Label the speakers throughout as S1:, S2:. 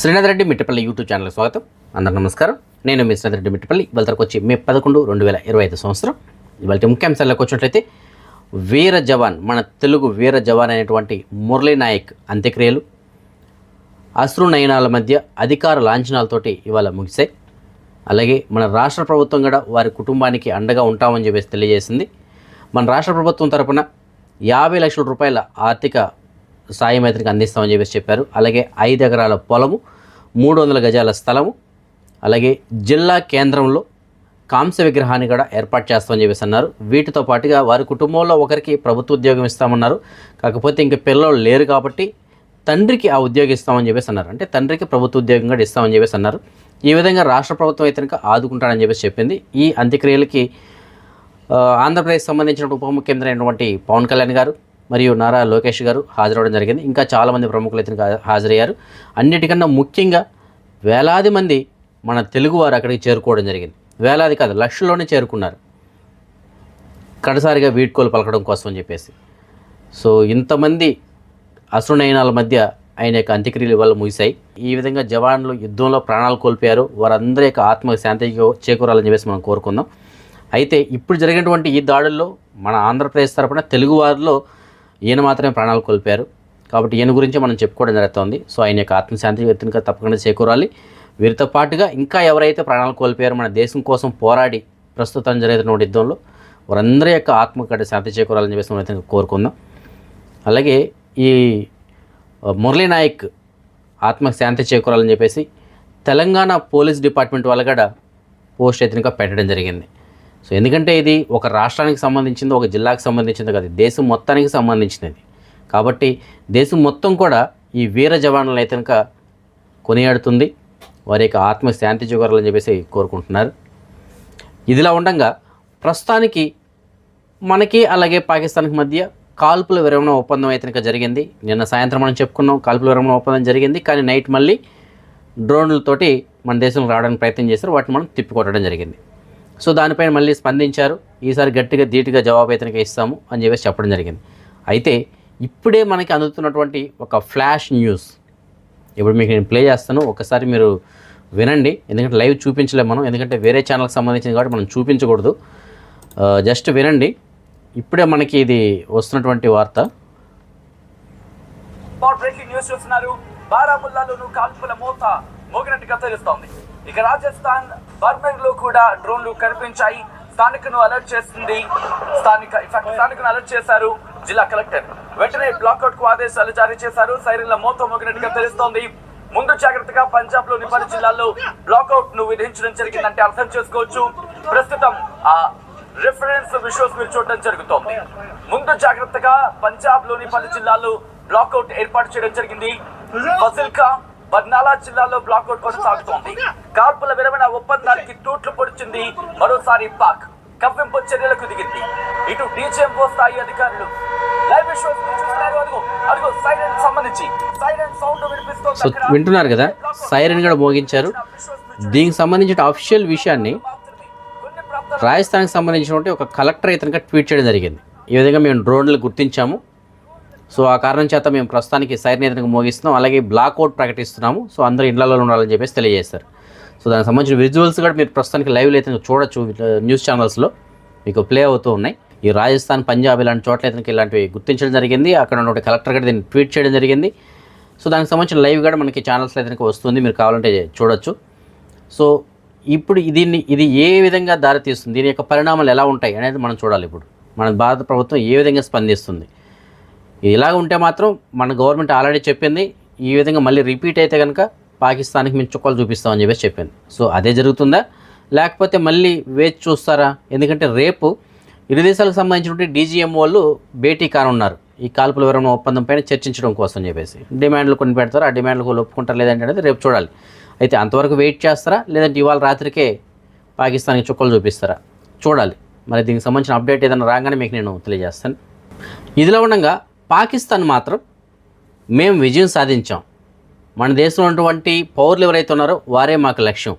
S1: Srinath Reddy Mittapalli YouTube channel స్వాగతం. అందరు నమస్కారం. నేను మీ శ్రీనాథ్ రెడ్డి మిట్టపల్లి. ఇవాళకి వచ్చి మే పదకొండు రెండు వేల ఇరవై ఐదు సంవత్సరం. ఇవాళ ముఖ్యాంశాల్లోకి వచ్చినట్లయితే వీర జవాన్ మన తెలుగు వీర జవాన్ అయినటువంటి మురళీ నాయక్ అంత్యక్రియలు అశ్రు నయనాల మధ్య అధికార లాంఛనాలతోటి ఇవాళ ముగిశాయి. అలాగే మన రాష్ట్ర ప్రభుత్వం కూడా వారి కుటుంబానికి అండగా ఉంటామని చెప్పేసి తెలియజేసింది. మన రాష్ట్ర ప్రభుత్వం తరపున యాభై లక్షల రూపాయల ఆర్థిక సాయం అతనికి అందిస్తామని చెప్పేసి చెప్పారు. అలాగే ఐదు ఎకరాల పొలము మూడు వందల గజాల స్థలము అలాగే జిల్లా కేంద్రంలో కాంస్య విగ్రహాన్ని కూడా ఏర్పాటు చేస్తామని చెప్పేసి అన్నారు. వీటితో పాటుగా వారి కుటుంబంలో ఒకరికి ప్రభుత్వ ఉద్యోగం ఇస్తామన్నారు. కాకపోతే ఇంక పిల్లలు లేరు కాబట్టి తండ్రికి ఆ ఉద్యోగం ఇస్తామని చెప్పేసి అన్నారు. అంటే తండ్రికి ప్రభుత్వ ఉద్యోగం కూడా ఇస్తామని చెప్పేసి అన్నారు. ఈ విధంగా రాష్ట్ర ప్రభుత్వం అయితే ఆదుకుంటానని ఆదుకుంటాడని చెప్పేసి చెప్పింది. ఈ అంత్యక్రియలకి ఆంధ్రప్రదేశ్ సంబంధించిన ఉప ముఖ్యమంత్రి అయినటువంటి పవన్ కళ్యాణ్ గారు మరియు నారా లోకేష్ గారు హాజరవడం జరిగింది. ఇంకా చాలామంది ప్రముఖులు అయితే హాజరయ్యారు. అన్నిటికన్నా ముఖ్యంగా వేలాది మంది మన తెలుగువారు అక్కడికి చేరుకోవడం జరిగింది. వేలాది కాదు లక్షల్లోనే చేరుకున్నారు. కడసారిగా వీడ్కోలు పలకడం కోసం అని చెప్పేసి. సో ఇంతమంది అసునయనాల మధ్య ఆయన యొక్క అంత్యక్రియలు వల్ల ముగిశాయి. ఈ విధంగా జవాన్లు యుద్ధంలో ప్రాణాలు కోల్పోయారు. వారందరి యొక్క ఆత్మ శాంతి చేకూరాలని చెప్పేసి మనం కోరుకుందాం. అయితే ఇప్పుడు జరిగినటువంటి ఈ దాడుల్లో మన ఆంధ్రప్రదేశ్ తరపున తెలుగువారిలో ఈయన మాత్రమే ప్రాణాలు కోల్పోయారు. కాబట్టి ఈయన గురించి మనం చెప్పుకోవడం జరుగుతుంది. సో ఆయన యొక్క ఆత్మశాంతి వ్యక్తిగా తప్పకుండా చేకూరాలి. వీరితో పాటుగా ఇంకా ఎవరైతే ప్రాణాలు కోల్పోయారో మన దేశం కోసం పోరాడి ప్రస్తుతం జరుగుతున్న యుద్ధంలో వారందరి యొక్క ఆత్మకట శాంతి చేకూరాలని చెప్పేసి మనం అయితే కోరుకుందాం. అలాగే ఈ మురళీ నాయక్ ఆత్మకు శాంతి చేకూరాలని చెప్పేసి తెలంగాణ పోలీస్ డిపార్ట్మెంట్ వాళ్ళు కూడా పోస్ట్ అయితే పెట్టడం జరిగింది. సో ఎందుకంటే ఇది ఒక రాష్ట్రానికి సంబంధించింది ఒక జిల్లాకు సంబంధించింది కాదు దేశం మొత్తానికి సంబంధించినది. కాబట్టి దేశం మొత్తం కూడా ఈ వీర జవాన్లను అయితే కనుక కొనియాడుతుంది. వారి యొక్క ఆత్మ శాంతి చేకూరాలని చెప్పేసి కోరుకుంటున్నారు. ఇదిలా ఉండగా ప్రస్తుతానికి మనకి అలాగే పాకిస్తాన్కి మధ్య కాల్పుల విరమణ ఒప్పందం అయితే కనుక జరిగింది. నిన్న సాయంత్రం మనం చెప్పుకున్నాం కాల్పుల విరమణ ఒప్పందం జరిగింది. కానీ నైట్ మళ్ళీ డ్రోన్లతోటి మన దేశంలో రావడానికి ప్రయత్నం చేశారు. వాటిని మనం తిప్పికొట్టడం జరిగింది. సో దానిపైన మళ్ళీ స్పందించారు. ఈసారి గట్టిగా ధీటుగా జవాబు ఇతనికి ఇస్తాము అని చెప్పేసి చెప్పడం జరిగింది. అయితే ఇప్పుడే మనకి అందుతున్నటువంటి ఒక ఫ్లాష్ న్యూస్. ఇప్పుడు మీకు నేను ప్లే చేస్తాను. ఒకసారి మీరు వినండి. ఎందుకంటే లైవ్ చూపించలేము మనం. ఎందుకంటే వేరే ఛానల్కి సంబంధించింది కాబట్టి మనం చూపించకూడదు. జస్ట్ వినండి. ఇప్పుడే మనకి ఇది వస్తున్నటువంటి వార్త.
S2: న్యూస్ చూస్తున్నారు. బారాముల్లాలోను కాల్పుల మోత మోగినట్టుగా తెలుస్తోంది. ఇక రాజస్థాన్ బర్మర్లో కూడా డ్రోన్లు కనిపించాయి. స్థానికను అలర్ట్ చేస్తుంది. స్థానిక ఇన్ఫాక్ట్ స్థానికను అలర్ట్ చేశారు జిల్లా కలెక్టర్. వెంటనే బ్లాక్అవుట్కు ఆదేశాలు జారీ చేశారు. సైరన్ల మోత మోగినట్టుగా తెలుస్తోంది. ముందు జాగ్రత్తగా పంజాబ్లోని పలు జిల్లాల్లో బ్లాక్అవుట్ను విధించడం జరిగిందంటే అర్థం చేసుకోవచ్చు. ప్రస్తుతం ఆ రిఫరెన్స్ విషువల్స్ మీరు చూడడం జరుగుతోంది. ముందు జాగ్రత్తగా పంజాబ్లోని పలు జిల్లాల్లో బ్లాక్అవుట్ ఏర్పాటు చేయడం జరిగింది. ఫసిల్కా బర్నాలా జిల్లాలో బ్లాక్అవుట్ కొనసాగుతోంది. కాల్పుల విరమణ ఒప్పందానికి తూట్లు పొడిచింది మరోసారి పాక్. కవ్వింపు చర్యలకు దిగింది. ఇటు డీజీఎంఓ స్థాయి అధికారులు లైవ్ విషువల్స్ మీరు చూస్తున్నారు. అదిగో అదిగో సైరన్ సంబంధించి. సైరన్ సౌండ్ వినిపిస్తోంది.
S1: వింటున్నారు కదా? సైరన్ కూడా మోగించారు. దీనికి సంబంధించిన అఫీషియల్ విషయాన్ని రాజస్థాన్కి సంబంధించినటువంటి ఒక కలెక్టర్ ఇతనిగా ట్వీట్ చేయడం జరిగింది. ఈ విధంగా మేము డ్రోన్లు గుర్తించాము. సో ఆ కారణం చేత మేము ప్రస్తుతానికి సైరన్ ఇతనికి మోగిస్తున్నాం. అలాగే బ్లాక్అవుట్ ప్రకటిస్తున్నాము. సో అందరూ ఇళ్ళలో ఉండాలని చెప్పేసి తెలియజేస్తారు సో దానికి సంబంధించిన విజువల్స్ కూడా మీరు ప్రస్తుతానికి లైవ్లో అయితే చూడొచ్చు. న్యూస్ ఛానల్స్లో మీకు ప్లే అవుతూ ఉన్నాయి. ఈ రాజస్థాన్ పంజాబ్ ఇలాంటి చోట్ల ఇతనికి ఇలాంటివి గుర్తించడం జరిగింది. అక్కడ ఉన్న కలెక్టర్ కూడా దీన్ని ట్వీట్ చేయడం జరిగింది. సో దానికి సంబంధించిన లైవ్ కూడా మనకి ఛానల్స్లో అయితే వస్తుంది. మీరు కావాలంటే చూడొచ్చు. సో ఇప్పుడు దీన్ని ఇది ఏ విధంగా దారితీస్తుంది? దీని యొక్క పరిణామాలు ఎలా ఉంటాయి అనేది మనం చూడాలి ఇప్పుడు. మన భారత ప్రభుత్వం ఏ విధంగా స్పందిస్తుంది? ఇలాగ ఉంటే మాత్రం మన గవర్నమెంట్ ఆల్రెడీ చెప్పింది ఈ విధంగా మళ్ళీ రిపీట్ అయితే కనుక పాకిస్తాన్కి మేము చుక్కలు చూపిస్తామని చెప్పేసి చెప్పింది. సో అదే జరుగుతుందా? లేకపోతే మళ్ళీ వేచి చూస్తారా? ఎందుకంటే రేపు ఇరు దేశాలకు సంబంధించినటువంటి డీజీఎం వాళ్ళు భేటీ కానున్నారు. ఈ కాల్పుల విరమణ ఒప్పందం పైన చర్చించడం కోసం చెప్పేసి. డిమాండ్లు కొన్ని పెడతారు? ఆ డిమాండ్లు వాళ్ళు ఒప్పుకుంటారు లేదంటే అనేది రేపు చూడాలి. అయితే అంతవరకు వెయిట్ చేస్తారా? లేదంటే ఇవాళ రాత్రికే పాకిస్తాన్కి చుక్కలు చూపిస్తారా? చూడాలి. మరి దీనికి సంబంధించిన అప్డేట్ ఏదైనా రాగానే మీకు నేను తెలియజేస్తాను. ఇదిలో ఉండగా పాకిస్తాన్ మాత్రం మేము విజయం సాధించాం. మన దేశంలో ఉన్నటువంటి పౌరులు ఎవరైతే ఉన్నారో వారే మాకు లక్ష్యం.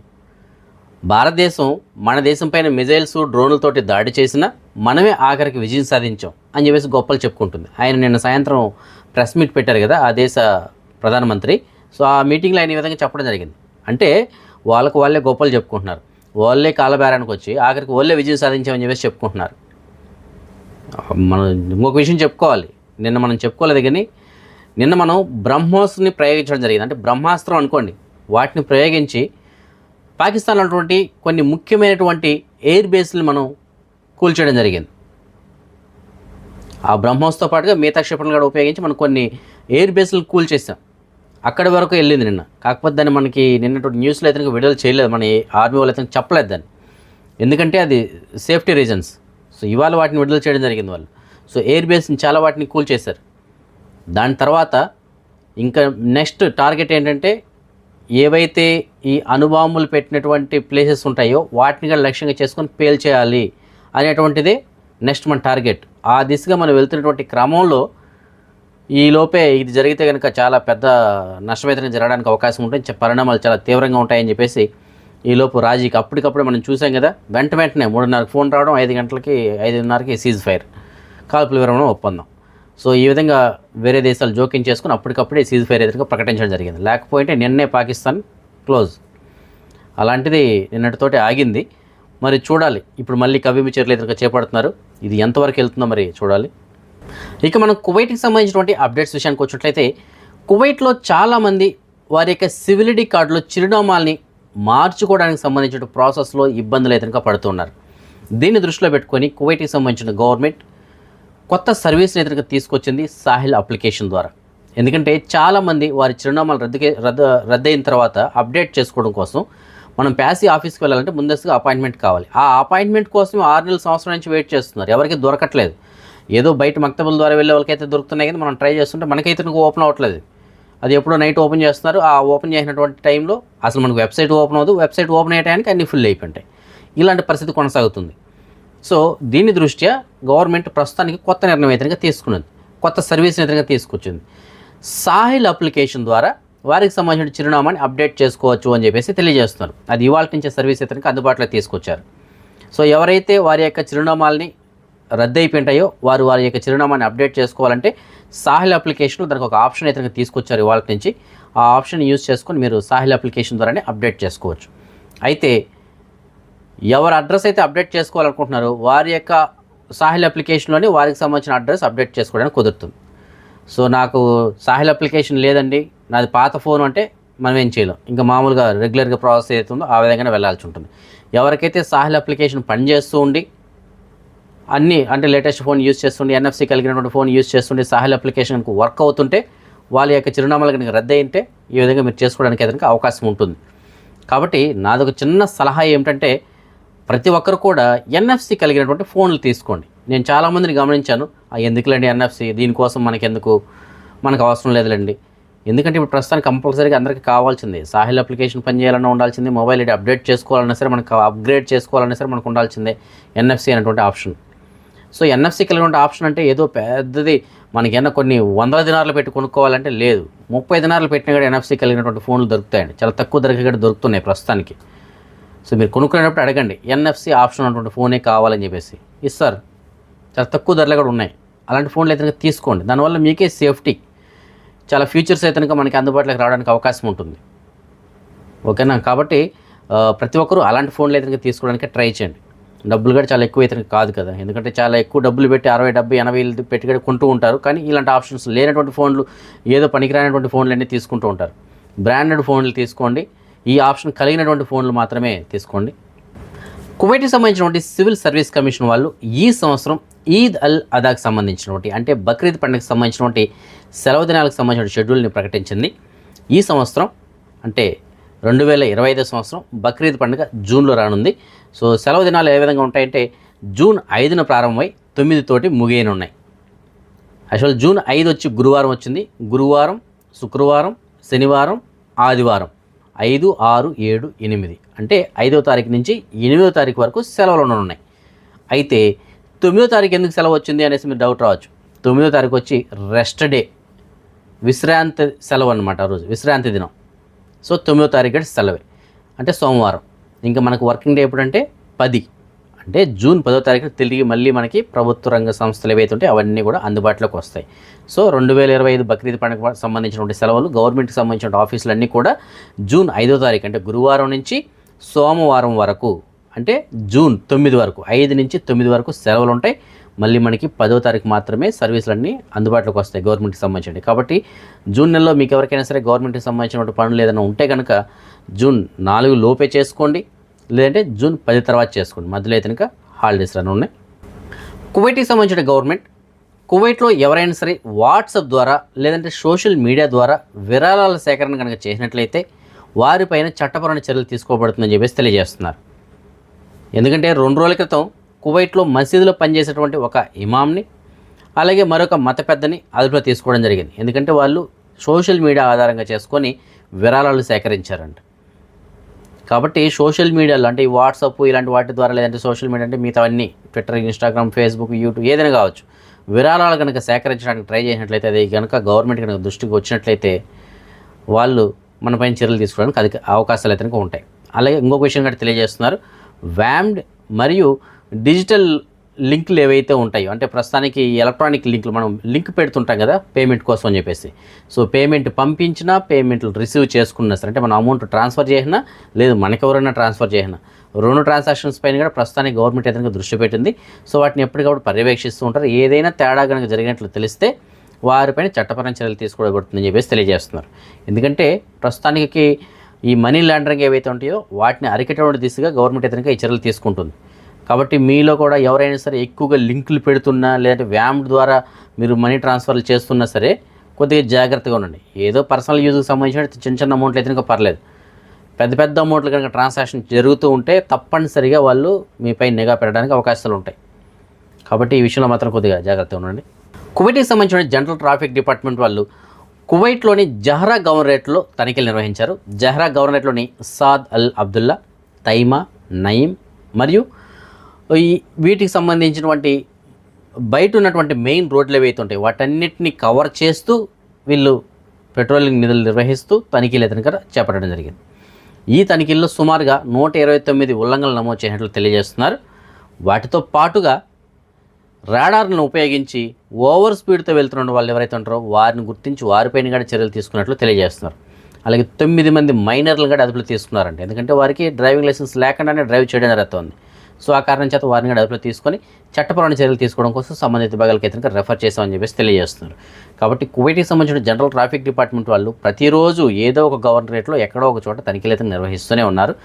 S1: భారతదేశం మన దేశం పైన మిజైల్స్ డ్రోన్లతోటి దాడి చేసినా మనమే ఆఖరికి విజయం సాధించాం అని చెప్పేసి గొప్పలు చెప్పుకుంటుంది. ఆయన నిన్న సాయంత్రం ప్రెస్ మీట్ పెట్టారు కదా ఆ దేశ ప్రధానమంత్రి. సో ఆ మీటింగ్లో ఆయన ఈ విధంగా చెప్పడం జరిగింది. అంటే వాళ్ళకు వాళ్ళే గొప్పలు చెప్పుకుంటున్నారు. వాళ్ళే కాలబేరానికి వచ్చి ఆఖరికి వాళ్ళే విజయం సాధించామని చెప్పేసి చెప్పుకుంటున్నారు. మనం ఇంకొక విషయం చెప్పుకోవాలి. నిన్న మనం చెప్పుకోలేదు కానీ నిన్న మనం బ్రహ్మోస్ని ప్రయోగించడం జరిగింది. అంటే బ్రహ్మాస్త్రం అనుకోండి వాటిని ప్రయోగించి పాకిస్తాన్లో ఉన్నటువంటి కొన్ని ముఖ్యమైనటువంటి ఎయిర్ బేస్లు మనం కూల్చేయడం జరిగింది. ఆ బ్రహ్మోస్తో పాటుగా మిగతా క్షిపణులు కూడా ఉపయోగించి మనం కొన్ని ఎయిర్ బేస్లు కూల్చేసాం అక్కడి వరకు వెళ్ళింది నిన్న. కాకపోతే దాన్ని మనకి నిన్నటువంటి న్యూస్లో అయితే విడుదల చేయలేదు. మన ఆర్మీ వాళ్ళు అయితే చెప్పలేదు దాన్ని. ఎందుకంటే అది సేఫ్టీ రీజన్స్. సో ఇవాళ వాటిని విడుదల చేయడం జరిగింది వాళ్ళు. సో ఎయిర్ బేస్ని చాలా వాటిని కూల్చేశారు దాని తర్వాత ఇంకా నెక్స్ట్ టార్గెట్ ఏంటంటే ఏవైతే ఈ అణుబాంబులు పెట్టినటువంటి ప్లేసెస్ ఉంటాయో వాటిని కూడా లక్ష్యంగా చేసుకొని పేల్చేయాలి అనేటువంటిది నెక్స్ట్ మన టార్గెట్. ఆ దిశగా మనం వెళ్తున్నటువంటి క్రమంలో ఈ లోపే ఇది జరిగితే కనుక చాలా పెద్ద నష్టమైతే జరగడానికి అవకాశం ఉంటుంది. చ- పరిణామాలు చాలా తీవ్రంగా ఉంటాయని చెప్పేసి ఈ లోపు రాజీకి అప్పటికప్పుడు మనం చూసాం కదా. వెంట వెంటనే మూడున్నరకు ఫోన్ రావడం ఐదు గంటలకి ఐదున్నరకి సీజ్ ఫైర్. కాల్పుల విరమణ ఒప్పందం. సో ఈ విధంగా వేరే దేశాలు జోక్యం చేసుకుని అప్పటికప్పుడే సీజ్ ఫైర్ ఎదురుగా ప్రకటించడం జరిగింది. లేకపోతే నిన్నే పాకిస్తాన్ క్లోజ్. అలాంటిది నిన్నటితోటి ఆగింది. మరి చూడాలి. ఇప్పుడు మళ్ళీ కవిమి చర్యలు ఎదురుగా చేపడుతున్నారు. ఇది ఎంతవరకు వెళ్తుందో మరి చూడాలి. ఇక మనం కువైట్కి సంబంధించినటువంటి అప్డేట్స్ విషయానికి వచ్చినట్లయితే కువైట్లో చాలామంది వారి యొక్క సివిలిటీ కార్డులో చిరునామాల్ని మార్చుకోవడానికి సంబంధించిన ప్రాసెస్లో ఇబ్బందులు ఎదురుగా పడుతున్నారు. దీన్ని దృష్టిలో పెట్టుకొని కువైట్కి సంబంధించిన గవర్నమెంట్ కొత్త సర్వీస్ని ఎదురుగా తీసుకొచ్చింది సాహిల్ అప్లికేషన్ ద్వారా. ఎందుకంటే చాలామంది వారి చిరునామాలు రద్దుకే రద్దు రద్దయిన తర్వాత అప్డేట్ చేసుకోవడం కోసం మనం ప్యాసీ ఆఫీస్కి వెళ్ళాలంటే ముందస్తుగా అపాయింట్మెంట్ కావాలి. ఆ అపాయింట్మెంట్ కోసం ఆరు నెలల సంవత్సరం నుంచి వెయిట్ చేస్తున్నారు. ఎవరికి దొరకట్లేదు. ఏదో బయట మక్తబుల ద్వారా వెళ్ళే వాళ్ళకైతే దొరుకుతున్నాయి కానీ మనం ట్రై చేస్తుంటే మనకైతే ఇంకా ఓపెన్ అవ్వట్లేదు. అది ఎప్పుడో నైట్ ఓపెన్ చేస్తున్నారు. ఆ ఓపెన్ చేసినటువంటి టైంలో అసలు మనకు వెబ్సైట్ ఓపెన్ అవ్వదు. వెబ్సైట్ ఓపెన్ అయ్యే టైంకి అన్ని ఫుల్ అయిపోయింటాయి. ఇలాంటి పరిస్థితి కొనసాగుతుంది. సో దీని దృష్ట్యా గవర్నమెంట్ ప్రస్తుతానికి కొత్త నిర్ణయం అయితే తీసుకున్నది. కొత్త సర్వీస్ అయితే తీసుకొచ్చింది. సాహిల్ అప్లికేషన్ ద్వారా వారికి సంబంధించిన చిరునామాని అప్డేట్ చేసుకోవచ్చు అని చెప్పేసి తెలియజేస్తున్నారు. అది ఇవాళ నుంచే సర్వీస్ ఇతనికి అందుబాటులో తీసుకొచ్చారు. సో ఎవరైతే వారి యొక్క చిరునామాల్ని రద్దయిపోయింటాయో వారు వారి యొక్క చిరునామాని అప్డేట్ చేసుకోవాలంటే సాహిల్ అప్లికేషన్ దానికి ఒక ఆప్షన్ ఇతనికి తీసుకొచ్చారు ఇవాళ నుంచి. ఆ ఆప్షన్ యూజ్ చేసుకొని మీరు సాహిల్ అప్లికేషన్ ద్వారానే అప్డేట్ చేసుకోవచ్చు. అయితే ఎవరు అడ్రస్ అయితే అప్డేట్ చేసుకోవాలనుకుంటున్నారో వారి యొక్క సాహిల్ అప్లికేషన్లోనే వారికి సంబంధించిన అడ్రస్ అప్డేట్ చేసుకోవడానికి కుదురుతుంది. సో నాకు సాహిల్ అప్లికేషన్ లేదండి. నాది పాత ఫోన్ అంటే మనం ఏం చేయలేం. ఇంకా మామూలుగా రెగ్యులర్గా ప్రాసెస్ అవుతుందో ఆ విధంగానే వెళ్ళాల్సి ఉంటుంది. ఎవరికైతే సాహిల్ అప్లికేషన్ పనిచేస్తూ ఉండి అన్ని అంటే లేటెస్ట్ ఫోన్ యూజ్ చేస్తుండే ఎన్ఎఫ్సి కలిగినటువంటి ఫోన్ యూస్ చేస్తుండే సాహిల్ అప్లికేషన్ వర్క్ అవుతుంటే వాళ్ళ యొక్క చిరునామాలు కనుక రద్దు అయింటే ఈ విధంగా మీరు చేసుకోవడానికి ఏదైనా అవకాశం ఉంటుంది. కాబట్టి నాదొక చిన్న సలహా ఏమిటంటే ప్రతి ఒక్కరు కూడా ఎన్ఎఫ్సి కలిగినటువంటి ఫోన్లు తీసుకోండి. నేను చాలామందిని గమనించాను. ఎందుకులేండి ఎన్ఎఫ్సి? దీనికోసం మనకి ఎందుకు మనకు అవసరం లేదులేండి. ఎందుకంటే ఇప్పుడు ప్రస్తుతానికి కంపల్సరీగా అందరికీ కావాల్సింది. సాహిల్ అప్లికేషన్ పనిచేయాలన్నా ఉండాల్సిందే. మొబైల్ ఐడి అప్డేట్ చేసుకోవాలన్నా సరే మనకు అప్గ్రేడ్ చేసుకోవాలన్నా సరే మనకు ఉండాల్సిందే ఎన్ఎఫ్సి అనేటువంటి ఆప్షన్. సో ఎన్ఎఫ్సి కలిగినటువంటి ఆప్షన్ అంటే ఏదో పెద్దది. మనకి కొన్ని వందల దినాలు పెట్టి కొనుక్కోవాలంటే లేదు. ముప్పై దినాలు పెట్టినా కూడా ఎన్ఎఫ్సి కలిగినటువంటి ఫోన్లు దొరుకుతాయండి. చాలా తక్కువ ధరకి కూడా దొరుకుతున్నాయి ప్రస్తుతానికి. సో మీరు కొనుక్కునేటప్పుడు అడగండి. ఎన్ఎఫ్సి ఆప్షన్ ఉన్నటువంటి ఫోనే కావాలని చెప్పేసి. ఇస్తారు చాలా తక్కువ ధరలు కూడా ఉన్నాయి. అలాంటి ఫోన్లు అయితే తీసుకోండి. దానివల్ల మీకే సేఫ్టీ. చాలా ఫీచర్స్ అయితే మనకి అందుబాటులోకి రావడానికి అవకాశం ఉంటుంది. ఓకేనా? కాబట్టి ప్రతి ఒక్కరూ అలాంటి ఫోన్లు అయితే తీసుకోవడానికి ట్రై చేయండి. డబ్బులు కూడా చాలా ఎక్కువ అయితే కాదు కదా. ఎందుకంటే చాలా ఎక్కువ డబ్బులు పెట్టి అరవై డెబ్బై ఎనభై వేలు పెట్టి కూడా కొంటూ ఉంటారు. కానీ ఇలాంటి ఆప్షన్స్ లేనటువంటి ఫోన్లు ఏదో పనికిరానటువంటి ఫోన్లు అన్నీ తీసుకుంటూ ఉంటారు. బ్రాండెడ్ ఫోన్లు తీసుకోండి. ఈ ఆప్షన్ కలిగినటువంటి ఫోన్లు మాత్రమే తీసుకోండి. కువైట్కి సంబంధించినటువంటి సివిల్ సర్వీస్ కమిషన్ వాళ్ళు ఈ సంవత్సరం ఈద్ అల్ అదాకి సంబంధించినటువంటి అంటే బక్రీద్ పండుగకి సంబంధించినటువంటి సెలవు దినాలకు సంబంధించిన షెడ్యూల్ని ప్రకటించింది. ఈ సంవత్సరం అంటే రెండు వేల ఇరవై ఐదో సంవత్సరం బక్రీద్ పండుగ జూన్లో రానుంది. సో సెలవు దినాలు ఏ విధంగా ఉంటాయంటే జూన్ ఐదున ప్రారంభమై తొమ్మిది తోటి ముగియనున్నాయి. యాక్చువల్ జూన్ ఐదు వచ్చి గురువారం వచ్చింది. గురువారం శుక్రవారం శనివారం ఆదివారం. ఐదు ఆరు ఏడు ఎనిమిది. అంటే ఐదో తారీఖు నుంచి ఎనిమిదో తారీఖు వరకు సెలవులు ఉన్నాయి. అయితే తొమ్మిదో తారీఖు ఎందుకు సెలవు వచ్చింది అనేసి మీరు డౌట్ రావచ్చు. తొమ్మిదో తారీఖు వచ్చి రెస్ట్ డే విశ్రాంతి సెలవు అనమాట రోజు విశ్రాంతి దినం. సో తొమ్మిదో తారీఖు సెలవే. అంటే సోమవారం. ఇంకా మనకు వర్కింగ్ డే ఎప్పుడంటే పది. అంటే జూన్ పదో తారీఖున తిరిగి మళ్ళీ మనకి ప్రభుత్వ రంగ సంస్థలు ఏవైతే ఉంటాయో అవన్నీ కూడా అందుబాటులోకి వస్తాయి. సో రెండు వేల ఇరవై ఐదు బక్రీద్ పండుగ సంబంధించినటువంటి సెలవులు గవర్నమెంట్కి సంబంధించిన ఆఫీసులన్నీ కూడా జూన్ ఐదో తారీఖు అంటే గురువారం నుంచి సోమవారం వరకు అంటే జూన్ తొమ్మిది వరకు ఐదు నుంచి తొమ్మిది వరకు సెలవులు ఉంటాయి. మళ్ళీ మనకి పదో తారీఖు మాత్రమే సర్వీసులన్నీ అందుబాటులోకి వస్తాయి గవర్నమెంట్కి సంబంధించి కాబట్టి జూన్ నెలలో మీకు ఎవరికైనా సరే గవర్నమెంట్కి సంబంధించినటువంటి పనులు ఏదైనా ఉంటే కనుక జూన్ నాలుగు లోపే చేసుకోండి. లేదంటే జూన్ పది తర్వాత చేసుకోండి. మధ్యలో అయితే ఇంకా హాలిడేస్ రన్ ఉన్నాయి. కువైట్కి సంబంధించిన గవర్నమెంట్ కువైట్లో ఎవరైనా సరే వాట్సాప్ ద్వారా లేదంటే సోషల్ మీడియా ద్వారా విరాళాల సేకరణ కనుక చేసినట్లయితే వారిపైన చట్టపరమైన చర్యలు తీసుకోబడుతుందని చెప్పేసి తెలియజేస్తున్నారు. ఎందుకంటే రెండు రోజుల క్రితం కువైట్లో మసీదులో పనిచేసేటువంటి ఒక ఇమామ్ని అలాగే మరొక మత పెద్దని అదుపులో తీసుకోవడం జరిగింది. ఎందుకంటే వాళ్ళు సోషల్ మీడియా ఆధారంగా చేసుకొని విరాళాలు సేకరించారంట. కాబట్టి సోషల్ మీడియాలో అంటే ఈ వాట్సాప్ ఇలాంటి వాటి ద్వారా లేదంటే సోషల్ మీడియా అంటే మిగతావన్నీ ట్విట్టర్ ఇన్స్టాగ్రామ్ ఫేస్బుక్ యూట్యూబ్ ఏదైనా కావచ్చు విరాళాలు కనుక సేకరించడానికి ట్రై చేసినట్లయితే అది కనుక గవర్నమెంట్ కనుక దృష్టికి వచ్చినట్లయితే వాళ్ళు మనపైన చర్యలు తీసుకోవడానికి అది అవకాశాలు అయితే ఉంటాయి. అలాగే ఇంకొక విషయం కూడా తెలియజేస్తున్నారు. వ్యామ్డ్ మరియు డిజిటల్ లింకులు ఏవైతే ఉంటాయో అంటే ప్రస్తుతానికి ఎలక్ట్రానిక్ లింకులు మనం లింక్ పెడుతుంటాం కదా పేమెంట్ కోసం అని చెప్పేసి. సో పేమెంట్ పంపించినా పేమెంట్లు రిసీవ్ చేసుకున్నా సరే అంటే మనం అమౌంట్ ట్రాన్స్ఫర్ చేసినా లేదు మనకెవరైనా ట్రాన్స్ఫర్ చేసినా రెండు ట్రాన్సాక్షన్స్ పైన కూడా ప్రస్తుతానికి గవర్నమెంట్ ఏదైనా దృష్టి పెట్టింది. సో వాటిని ఎప్పటికప్పుడు పర్యవేక్షిస్తూ ఉంటారు. ఏదైనా తేడా కనుక జరిగినట్లు తెలిస్తే వారిపైన చట్టపరమైన చర్యలు తీసుకోబడుతుందని చెప్పేసి తెలియజేస్తున్నారు. ఎందుకంటే ప్రస్తుతానికి ఈ మనీ లాండరింగ్ ఏవైతే ఉంటాయో వాటిని అరికట్టడం దిశగా గవర్నమెంట్ ఏదైనా ఈ చర్యలు తీసుకుంటుంది. కాబట్టి మీలో కూడా ఎవరైనా సరే ఎక్కువగా లింకులు పెడుతున్నా లేదంటే వ్యామ్ ద్వారా మీరు మనీ ట్రాన్స్ఫర్లు చేస్తున్నా సరే కొద్దిగా జాగ్రత్తగా ఉండండి. ఏదో పర్సనల్ యూజ్కి సంబంధించిన చిన్న చిన్న అమౌంట్లు అయితే పర్లేదు. పెద్ద పెద్ద అమౌంట్లు కనుక ట్రాన్సాక్షన్ జరుగుతూ ఉంటే తప్పనిసరిగా వాళ్ళు మీపై నిఘా పెట్టడానికి అవకాశాలు ఉంటాయి. కాబట్టి ఈ విషయంలో మాత్రం కొద్దిగా జాగ్రత్తగా ఉండండి. కువైట్కి సంబంధించిన జనరల్ ట్రాఫిక్ డిపార్ట్మెంట్ వాళ్ళు కువైట్లోని జహ్రా గవర్నరేట్లో తనిఖీలు నిర్వహించారు. Jahra గవర్నరేట్లోని Saad Al Abdullah Taima Naeem మరియు ఈ వీటికి సంబంధించినటువంటి బయట ఉన్నటువంటి మెయిన్ రోడ్లు ఏవైతే ఉంటాయి వాటన్నిటిని కవర్ చేస్తూ వీళ్ళు పెట్రోలింగ్ నిధులు నిర్వహిస్తూ తనిఖీలు ఎతనికర చేపట్టడం జరిగింది. ఈ తనిఖీల్లో సుమారుగా నూట ఇరవై తొమ్మిది ఉల్లంఘనలు నమోదు చేసినట్లు తెలియజేస్తున్నారు. వాటితో పాటుగా రాడార్లను ఉపయోగించి ఓవర్ స్పీడ్తో వెళ్తున్న వాళ్ళు ఎవరైతే ఉంటారో వారిని గుర్తించి వారిపైన కూడా చర్యలు తీసుకున్నట్లు తెలియజేస్తున్నారు. అలాగే తొమ్మిది మంది మైనర్లు కూడా అదుపులో తీసుకున్నారంట. ఎందుకంటే వారికి డ్రైవింగ్ లైసెన్స్ లేకుండానే డ్రైవ్ చేయడం జరుగుతుంది. సో ఆ కారణం చేత వారిని కూడా అదుపులో తీసుకొని చట్టపరమైన చర్యలు తీసుకోవడం కోసం సంబంధిత విభాగాలకు అయితే రెఫర్ చేస్తామని చెప్పేసి తెలియజేస్తున్నారు. కాబట్టి కువైట్కి సంబంధించిన జనరల్ ట్రాఫిక్ డిపార్ట్మెంట్ వాళ్ళు ప్రతిరోజు ఏదో ఒక గవర్నరేట్లో ఎక్కడో ఒక చోట తనిఖీలు నిర్వహిస్తూనే ఉన్నారు.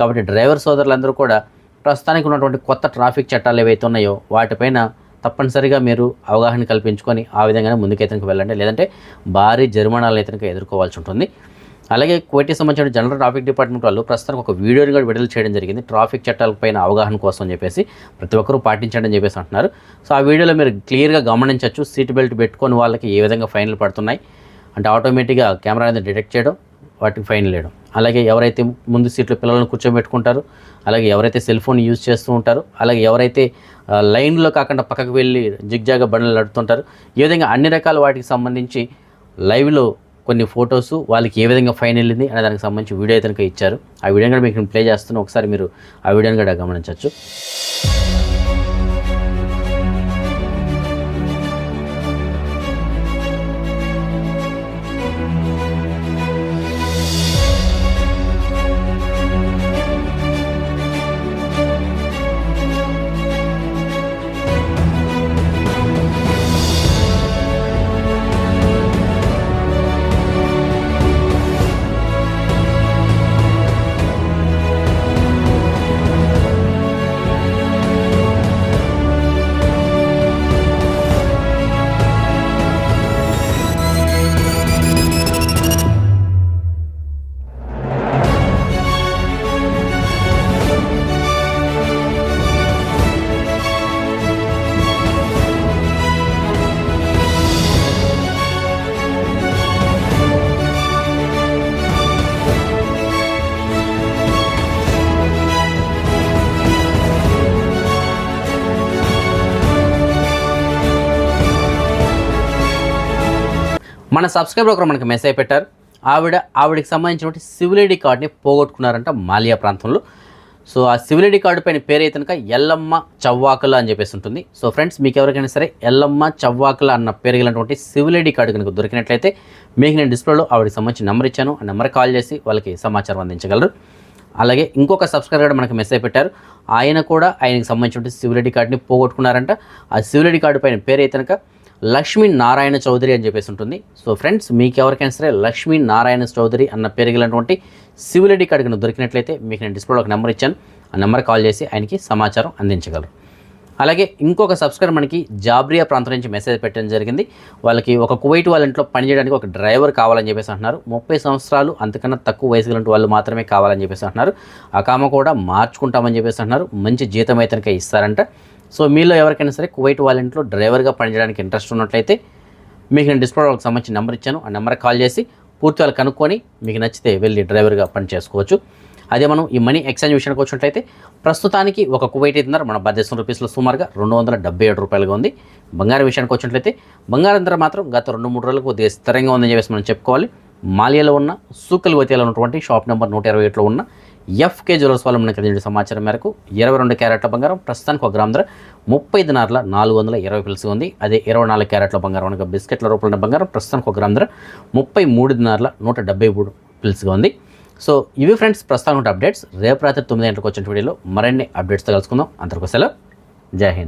S1: కాబట్టి డ్రైవర్ సోదరులందరూ కూడా ప్రస్తుతానికి ఉన్నటువంటి కొత్త ట్రాఫిక్ చట్టాలు ఏవైతే ఉన్నాయో వాటిపైన తప్పనిసరిగా మీరు అవగాహన కల్పించుకొని ఆ విధంగానే ముందుకైతే వెళ్ళండి. లేదంటే భారీ జరిమానాలు అయితే ఎదుర్కోవాల్సి ఉంటుంది. అలాగే కోటికి సంబంధించిన జనరల్ ట్రాఫిక్ డిపార్ట్మెంట్ వాళ్ళు ప్రస్తుతానికి ఒక వీడియోని కూడా విడుదల చేయడం జరిగింది. ట్రాఫిక్ చట్టాలపైన అవగాహన కోసం అని చెప్పేసి ప్రతి ఒక్కరూ పాటించండి అని చెప్పేసి అంటున్నారు. సో ఆ వీడియోలో మీరు క్లియర్గా గమనించవచ్చు సీట్ బెల్ట్ పెట్టుకొని వాళ్ళకి ఏ విధంగా ఫైన్లు పడుతున్నాయి. అంటే ఆటోమేటిక్గా కెమెరా అనేది డిటెక్ట్ చేయడం వాటికి ఫైన్ వేయడం. అలాగే ఎవరైతే ముందు సీట్లో పిల్లలను కూర్చోబెట్టుకుంటారు అలాగే ఎవరైతే సెల్ ఫోన్ యూజ్ చేస్తూ ఉంటారో అలాగే ఎవరైతే లైన్లో కాకుండా పక్కకు వెళ్ళి జిగ్జాగా బండ్లు నడుపుతుంటారు ఈ విధంగా అన్ని రకాల వాటికి సంబంధించి లైవ్లో కొన్ని ఫొటోస్ వాళ్ళకి ఏ విధంగా ఫైన్ వెళ్ళింది అనే దానికి సంబంధించి వీడియో అయితే ఇచ్చారు. ఆ వీడియోని కూడా మీకు ప్లే చేస్తున్నాను ఒకసారి మీరు ఆ వీడియోని కూడా గమనించవచ్చు. మన సబ్స్క్రైబర్ ఒకరు మనకి మెసేజ్ పెట్టారు. ఆవిడ ఆవిడకి సంబంధించినటువంటి సివిల్ ఐడి కార్డుని పోగొట్టుకున్నారంట మాలియా ప్రాంతంలో. సో ఆ సివిల్ ఐడి కార్డు పైన పేరు అయితే కనుక ఎల్లమ్మ చవ్వాకుల అని చెప్పేసి ఉంటుంది. సో ఫ్రెండ్స్ మీకు ఎవరికైనా సరే ఎల్లమ్మ చవ్వాకుల అన్న పేరు గలటువంటి సివిల్ ఐడి కార్డు కనుక దొరికినట్లయితే మీకు నేను డిస్ప్లేలో ఆవిడకి సంబంధించిన నెంబర్ ఇచ్చాను. ఆ నెంబర్ కాల్ చేసి వాళ్ళకి సమాచారం అందించగలరు. అలాగే ఇంకొక సబ్స్క్రైబర్ కూడా మనకి మెసేజ్ పెట్టారు. ఆయన కూడా ఆయనకి సంబంధించిన సివిల్ ఐడి కార్డుని పోగొట్టుకున్నారంట. ఆ సివిల్ ఐడి కార్డు పైన పేరు అయితే కనుక లక్ష్మీ నారాయణ చౌదరి అని చెప్పేసి ఉంటుంది. సో ఫ్రెండ్స్ మీకు ఎవరికైనా సరే లక్ష్మీ నారాయణ చౌదరి అన్న పేరు గలటువంటి సివిల్ ఐడి కార్డు దొరికినట్లయితే మీకు నేను డిస్ప్లేలో ఒక నెంబర్ ఇచ్చాను. ఆ నెంబర్ కాల్ చేసి ఆయనకి సమాచారం అందించగలరు. అలాగే ఇంకొక సబ్స్క్రైబర్ మనకి జాబ్రియా ప్రాంతం నుంచి మెసేజ్ పెట్టడం జరిగింది. వాళ్ళకి ఒక కువైట్ వాళ్ళ ఇంట్లో పనిచేయడానికి ఒక డ్రైవర్ కావాలని చెప్పేసి అంటున్నారు. ముప్పై సంవత్సరాలు అంతకన్నా తక్కువ వయసు గలంటి వాళ్ళు మాత్రమే కావాలని చెప్పేసి అంటున్నారు. ఆ కామ కూడా మార్చుకుంటామని చెప్పేసి అంటున్నారు. మంచి జీతం అయితే ఇస్తారంట. సో మీలో ఎవరికైనా సరే కువైట్ వాలెంట్లో డ్రైవర్గా పనిచేయడానికి ఇంట్రెస్ట్ ఉన్నట్లయితే మీకు నేను డిస్ప్లే వాళ్ళకి సంబంధించిన నెంబర్ ఇచ్చాను. ఆ నెంబర్కి కాల్ చేసి పూర్తి వాళ్ళు కనుక్కొని మీకు నచ్చితే వెళ్ళి డ్రైవర్గా పని చేసుకోవచ్చు. అదే మనం ఈ మనీ ఎక్స్చేంజ్ విషయానికి వచ్చినట్లయితే ప్రస్తుతానికి ఒక కువైట్ ధర మన భారతదేశం రూపీస్లో సుమారుగా రెండు వందల డెబ్బై ఏడు రూపాయలుగా ఉంది. బంగారం విషయానికి వచ్చినట్లయితే బంగారం ధర మాత్రం గత రెండు మూడు రోజులకు కొద్దిగా స్థిరంగా ఉందని చెప్పేసి మనం చెప్పుకోవాలి. మాలియాలో ఉన్న సూకల్ వతియాలో ఉన్నటువంటి షాప్ నెంబర్ నూట ఇరవై ఏట్లో ఉన్న ఎఫ్కే జ్యువెలర్స్ వాళ్ళు మనకి అందించిన సమాచారం మేరకు ఇరవై రెండు క్యారెట్ల బంగారం ప్రస్తుతానికి ఒక గ్రామ ధర ముప్పై దినార్ల నాలుగు వందల ఇరవై పిలుసు ఉంది. అదే ఇరవై నాలుగు క్యారెట్ల బంగారం అనగా బిస్కెట్ల రూపంలో బంగారం ప్రస్తుతానికి ఒక గ్రామ ధర ముప్పై మూడు దినార్ల నూట డెబ్బై మూడు పిలుసుగా ఉంది. సో ఇవి ఫ్రెండ్స్ ప్రస్తుతానికి అప్డేట్స్. రేపు రాత్రి తొమ్మిది గంటలకు వచ్చిన వీడియోలో మరిన్ని అప్డేట్స్తో కలుసుకుందాం. అందరికీ సెలవు. జై హింద్.